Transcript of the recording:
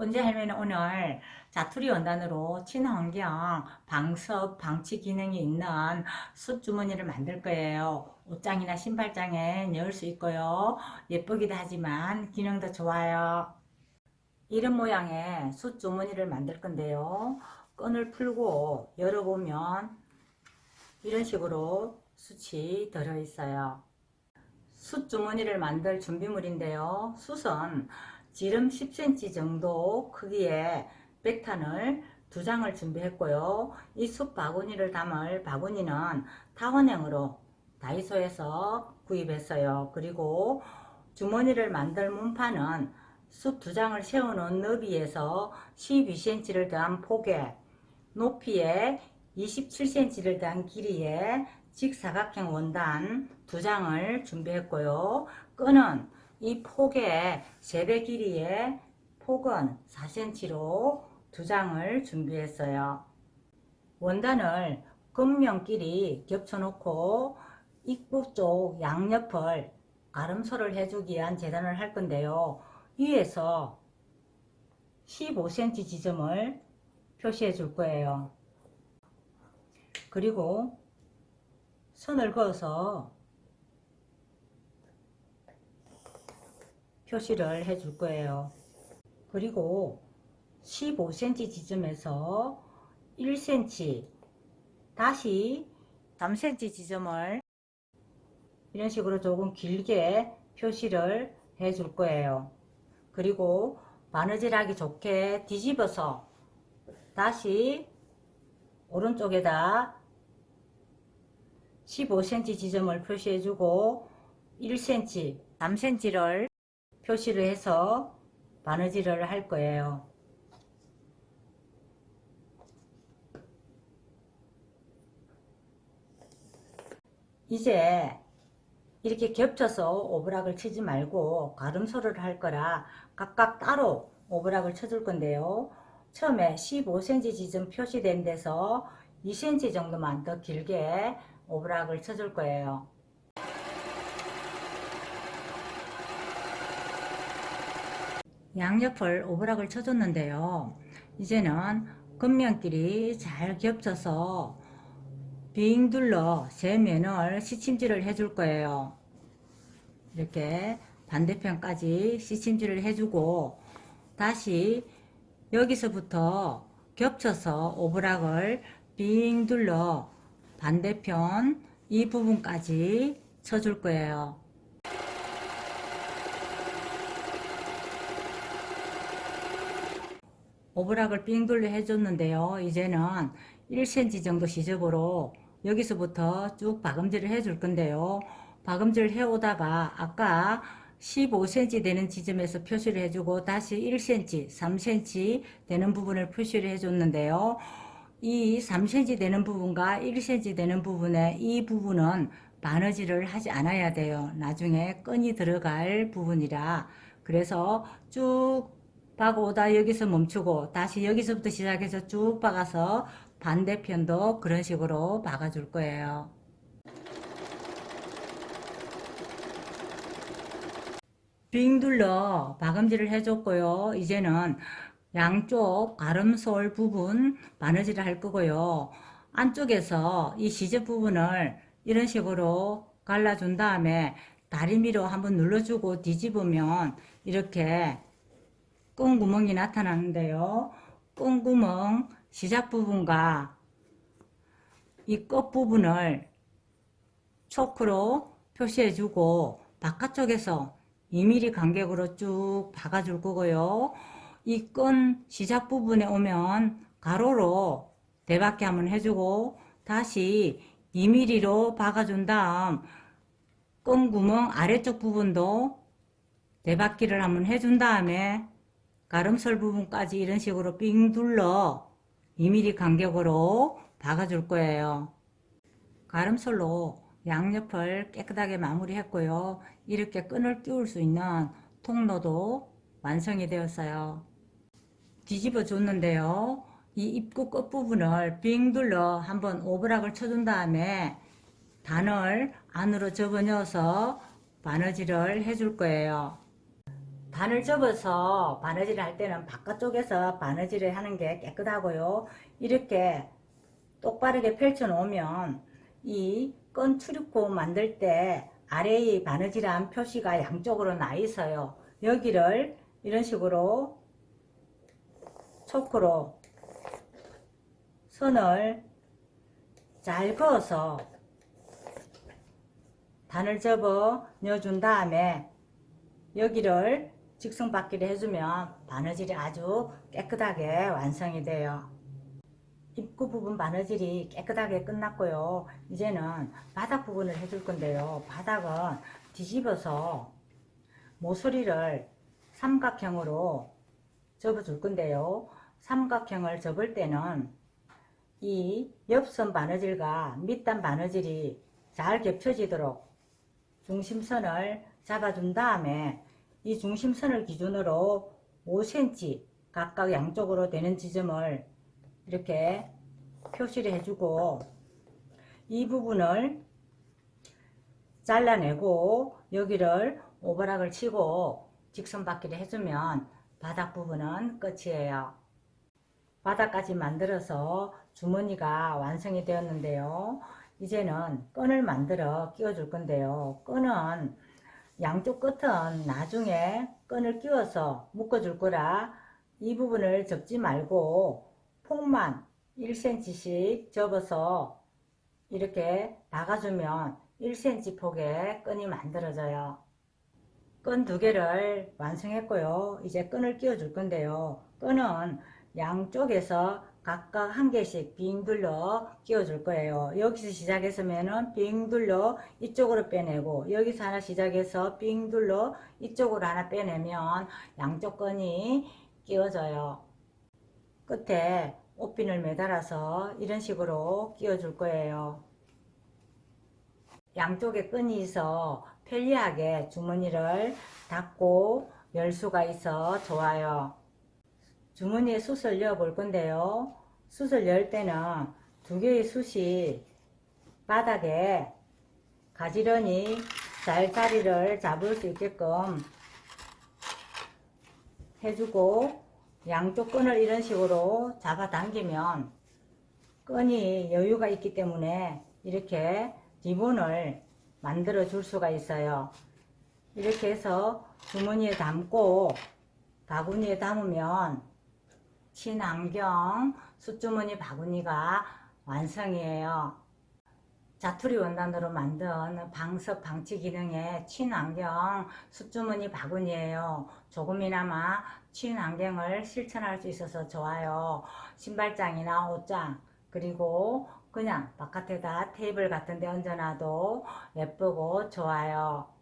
번째 할매는 오늘 자투리 원단으로 친환경 방석 방치 기능이 있는 숯 주머니를 만들 거예요. 옷장이나 신발장에 넣을 수 있고요. 예쁘기도 하지만 기능도 좋아요. 이런 모양의 숯 주머니를 만들 건데요. 끈을 풀고 열어보면 이런 식으로 숯이 들어있어요. 숯 주머니를 만들 준비물인데요. 숯은 지름 10cm 정도 크기의 백탄을 두 장을 준비했고요. 이숯 바구니를 담을 바구니는 타원형으로 다이소에서 구입했어요. 그리고 주머니를 만들 문판은 숯두 장을 세우는 너비에서 12cm를 더한 폭에 높이에 27cm를 더한 길이의 직사각형 원단 두 장을 준비했고요. 끈은 이 폭의 3배 길이의 폭은 4cm로 두 장을 준비했어요. 원단을 겉면끼리 겹쳐놓고 입구 쪽 양옆을 가름소를 해주기 위한 재단을 할 건데요. 위에서 15cm 지점을 표시해 줄 거예요. 그리고 선을 그어서 표시를 해 줄 거예요. 그리고 15cm 지점에서 1cm 다시 3cm 지점을 이런 식으로 조금 길게 표시를 해 줄 거예요. 그리고 바느질하기 좋게 뒤집어서 다시 오른쪽에다 15cm 지점을 표시해 주고 1cm, 3cm를 표시를 해서 바느질을 할 거예요. 이제 이렇게 겹쳐서 오브락을 치지 말고 가름소를 할 거라 각각 따로 오브락을 쳐줄 건데요. 처음에 15cm 지점 표시된 데서 2cm 정도만 더 길게 오브락을 쳐줄 거예요. 양옆을 오브락을 쳐줬는데요. 이제는 겉면끼리 잘 겹쳐서 빙 둘러 세 면을 시침질을 해줄 거예요. 이렇게 반대편까지 시침질을 해주고 다시 여기서부터 겹쳐서 오브락을 빙 둘러 반대편 이 부분까지 쳐줄 거예요. 오브락을 빙 둘러 해줬는데요. 이제는 1cm 정도 시접으로 여기서부터 쭉 박음질을 해줄 건데요. 박음질 해오다가 아까 15cm 되는 지점에서 표시를 해주고 다시 1cm, 3cm 되는 부분을 표시를 해줬는데요. 이 3cm 되는 부분과 1cm 되는 부분에 이 부분은 바느질을 하지 않아야 돼요. 나중에 끈이 들어갈 부분이라. 그래서 쭉 박아오다 여기서 멈추고 다시 여기서부터 시작해서 쭉 박아서 반대편도 그런 식으로 박아줄 거예요. 빙 둘러 박음질을 해줬고요. 이제는 양쪽 가름솔 부분 바느질을 할 거고요. 안쪽에서 이 시접 부분을 이런 식으로 갈라준 다음에 다리미로 한번 눌러주고 뒤집으면 이렇게 끈 구멍이 나타나는데요. 끈 구멍 시작 부분과 이 끝 부분을 초크로 표시해주고 바깥쪽에서 2mm 간격으로 쭉 박아줄 거고요. 이 끈 시작 부분에 오면 가로로 대박기 한번 해주고 다시 2mm로 박아준 다음 끈 구멍 아래쪽 부분도 대박기를 한번 해준 다음에 가름설 부분까지 이런 식으로 삥 둘러 2mm 간격으로 박아줄 거예요. 가름설로 양옆을 깨끗하게 마무리했고요. 이렇게 끈을 끼울 수 있는 통로도 완성이 되었어요. 뒤집어 줬는데요. 이 입구 끝부분을 빙 둘러 한번 오브락을 쳐준 다음에 단을 안으로 접어 넣어서 바느질을 해줄 거예요. 단을 접어서 바느질을 할 때는 바깥쪽에서 바느질을 하는 게 깨끗하고요. 이렇게 똑바르게 펼쳐 놓으면 이 끈 출입구 만들 때 아래의 바느질한 표시가 양쪽으로 나 있어요. 여기를 이런 식으로 초크로 선을 잘 그어서 단을 접어 넣어준 다음에 여기를 직선받기를 해주면 바느질이 아주 깨끗하게 완성이 돼요. 입구 부분 바느질이 깨끗하게 끝났고요. 이제는 바닥 부분을 해줄 건데요. 바닥은 뒤집어서 모서리를 삼각형으로 접어줄 건데요. 삼각형을 접을 때는 이 옆선 바느질과 밑단 바느질이 잘 겹쳐지도록 중심선을 잡아준 다음에 이 중심선을 기준으로 5cm 각각 양쪽으로 되는 지점을 이렇게 표시를 해주고 이 부분을 잘라내고 여기를 오버락을 치고 직선받기를 해주면 바닥 부분은 끝이에요. 바닥까지 만들어서 주머니가 완성이 되었는데요. 이제는 끈을 만들어 끼워줄 건데요. 끈은 양쪽 끝은 나중에 끈을 끼워서 묶어줄 거라 이 부분을 접지 말고 폭만 1cm씩 접어서 이렇게 박아주면 1cm 폭의 끈이 만들어져요. 끈 두 개를 완성했고요. 이제 끈을 끼워줄 건데요. 끈은 양쪽에서 각각 한 개씩 빙 둘러 끼워줄 거예요. 여기서 시작했으면은 빙 둘러 이쪽으로 빼내고 여기서 하나 시작해서 빙 둘러 이쪽으로 하나 빼내면 양쪽 끈이 끼워져요. 끝에 옷핀을 매달아서 이런 식으로 끼워줄 거예요. 양쪽에 끈이 있어 편리하게 주머니를 닫고 열 수가 있어 좋아요. 주머니에 숯을 넣어 볼 건데요. 숯을 열 때는 두 개의 숯이 바닥에 가지런히 잘 자리를 잡을 수 있게끔 해주고 양쪽 끈을 이런 식으로 잡아 당기면 끈이 여유가 있기 때문에 이렇게 리본을 만들어 줄 수가 있어요. 이렇게 해서 주머니에 담고 바구니에 담으면 친환경 숯주머니 바구니가 완성이에요. 자투리 원단으로 만든 방석 방치 기능의 친환경 숯주머니 바구니예요. 조금이나마 친환경을 실천할 수 있어서 좋아요. 신발장이나 옷장 그리고 그냥 바깥에다 테이블 같은 데 얹어놔도 예쁘고 좋아요.